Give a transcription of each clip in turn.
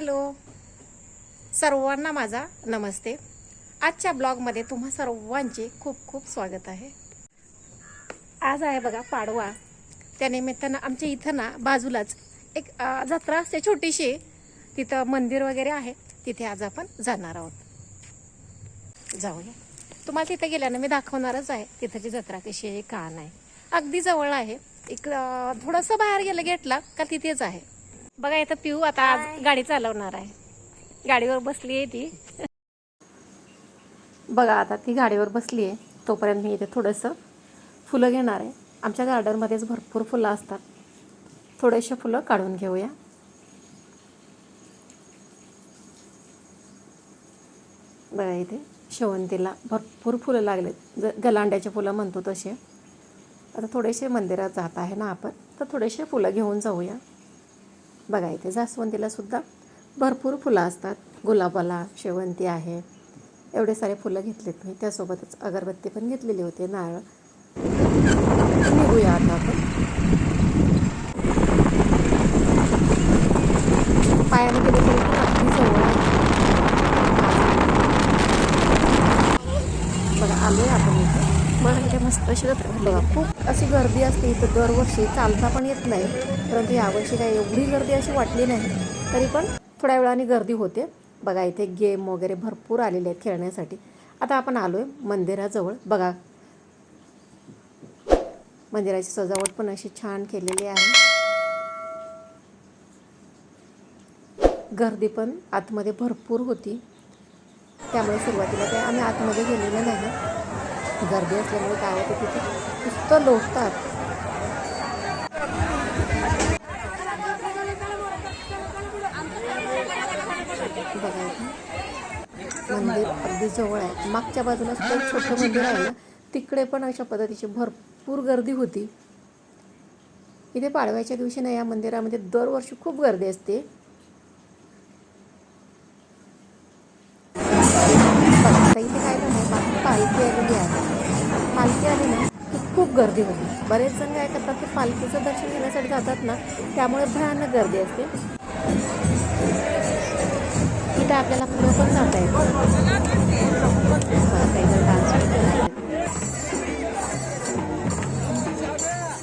Hello. सर्वांना माझा नमस्ते. आजच्या ब्लॉगमध्ये तुम्हा सर्वांचे खूप खूप स्वागत आहे. आज आहे बघा पाडवा. त्यानिमित्तानं आमच्या इथं ना बाजूलाच एक जत्रा असते छोटीशी. तिथं मंदिर वगैरे आहे. तिथे आज आपण जाणार आहोत. जाऊया. तुम्हाला तिथे गेल्यानं मी दाखवणारच आहे तिथंची जत्रा कशी आहे का नाही. अगदी जवळ आहे. एक थोडंसं बाहेर गेलं गेटला का तिथेच आहे. बघा इथं पिऊ आता आज गाडी चालवणार आहे. गाडीवर बसली आहे ती. बघा आता ती गाडीवर बसली आहे. तोपर्यंत मी इथे थोडंसं फुलं घेणार आहे. आमच्या गार्डनमध्येच भरपूर फुलं असतात. थोडेसे फुलं काढून घेऊया. बघा इथे शेवंतीला भरपूर फुलं लागलेत. ज गलांड्याचे फुलं म्हणतो तसे. आता थोडेसे मंदिरात जात आहे ना आपण तर थोडेसे फुलं घेऊन जाऊया. बघा इथे जास्वंदीला सुद्धा भरपूर फुलं असतात. गुलाबाला शेवंती आहे. एवढे सारे फुलं घेतलेत मी. त्यासोबतच अगरबत्ती पण घेतलेली होती नारळ. निघूया आता आपण पायाने गेले तरी पण अगदी जवळ आहे. बघा आलोय आपण इथे बघा इथे मस्त अशी जत्रा बघा खूप अशी गर्दी असते इथं. दरवर्षी चालता पण येत नाही. परंतु यावर्षी काही एवढी गर्दी अशी वाटली नाही तरी पण थोड्या वेळाने गर्दी होते. बघा इथे गेम वगैरे भरपूर आलेले आहेत खेळण्यासाठी. आता आपण आलो आहे मंदिराजवळ. बघा मंदिराची सजावट पण अशी छान केलेली आहे. गर्दी पण आतमध्ये भरपूर होती. त्यामुळे सुरुवातीला काय आम्ही आतमध्ये गेलेलो नाही. गर्दी असल्यामुळे काय होतं तिथे नुसतं लोटतात. मंदिर अगदी जवळ आहे. मागच्या बाजूला एक छोटं मंदिर आहे ना तिकडे पण अशा पद्धतीची भरपूर गर्दी होती. इथे पाडव्याच्या दिवशी ना या मंदिरामध्ये दरवर्षी खूप गर्दी असते. गर्दी होती. बरेच जण काय करतात की पालखीचं दर्शन घेण्यासाठी जातात ना त्यामुळे भयानक गर्दी असते. तिथे आपल्याला पुढं पण जाता येतं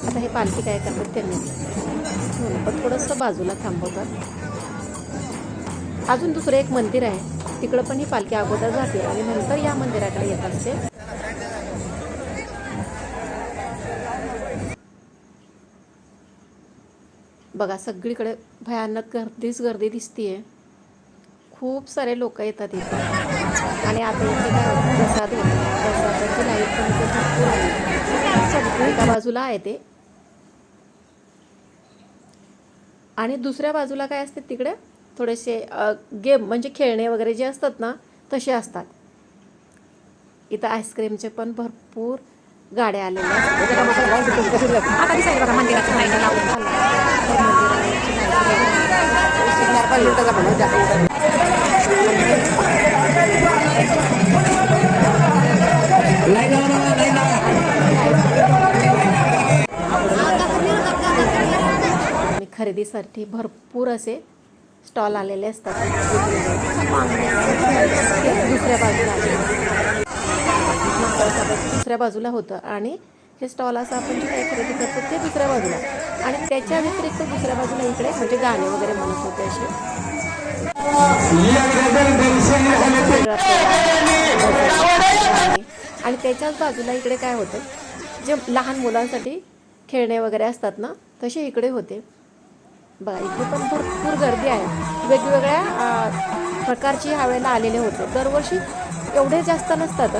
आता हे पालखी काय करतात त्यांनी हो, पण थोडंसं बाजूला थांबवतात. अजून दुसरं एक मंदिर आहे. तिकडं पण ही पालखी अगोदर जाते आणि नंतर या मंदिराकडे येत असते. बघा सगळीकडे भयानक गर्दीच गर्दी दिसतीये. खूप सारे लोक येतात इथे. आणि आता इथे काय प्रसाद प्रसादाची लाइट पण इथे भरपूर आहे. सगळी एका बाजूला आहे ते. आणि दुसऱ्या बाजूला काय असते तिकडे? थोडेसे गेम म्हणजे खेळणे वगैरे जे असतात ना तसे असतात. इथं आईस्क्रीमचे पण भरपूर गाड्या आलेल्या खरेदीसाठी भरपूर असे स्टॉल आलेले असतात. दुसऱ्या बाजूला दुसऱ्या बाजूला होतं आणि हे स्टॉल असं आपण जे काही खरेदी करतो ते दुसऱ्या बाजूला. आणि त्याच्या व्यतिरिक्त दुसऱ्या बाजूला इकडे म्हणजे गाणे वगैरे म्हणत होते असे. आणि त्याच्याच बाजूला इकडे काय होतं जे लहान मुलांसाठी खेळणे वगैरे असतात ना तसे इकडे होते. बघा इकडे पण भरपूर गर्दी आहे. वेगवेगळ्या प्रकारची प्रकारची ह्यावेळेला आलेले होते. दरवर्षी एवढे जास्त नसतात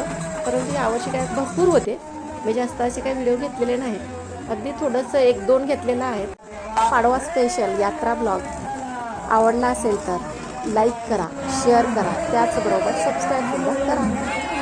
परंतु यावर्षी काय भरपूर होते. मी जास्त असे काही व्हिडिओ घेतलेले नाहीत. अगदी थोडंसं एक दोन घेतलेलं आहे पाडवा स्पेशल यात्रा ब्लॉग आवडला असेल तर लाईक करा शेअर करा. त्याचबरोबर सबस्क्राईब सुद्धा करा.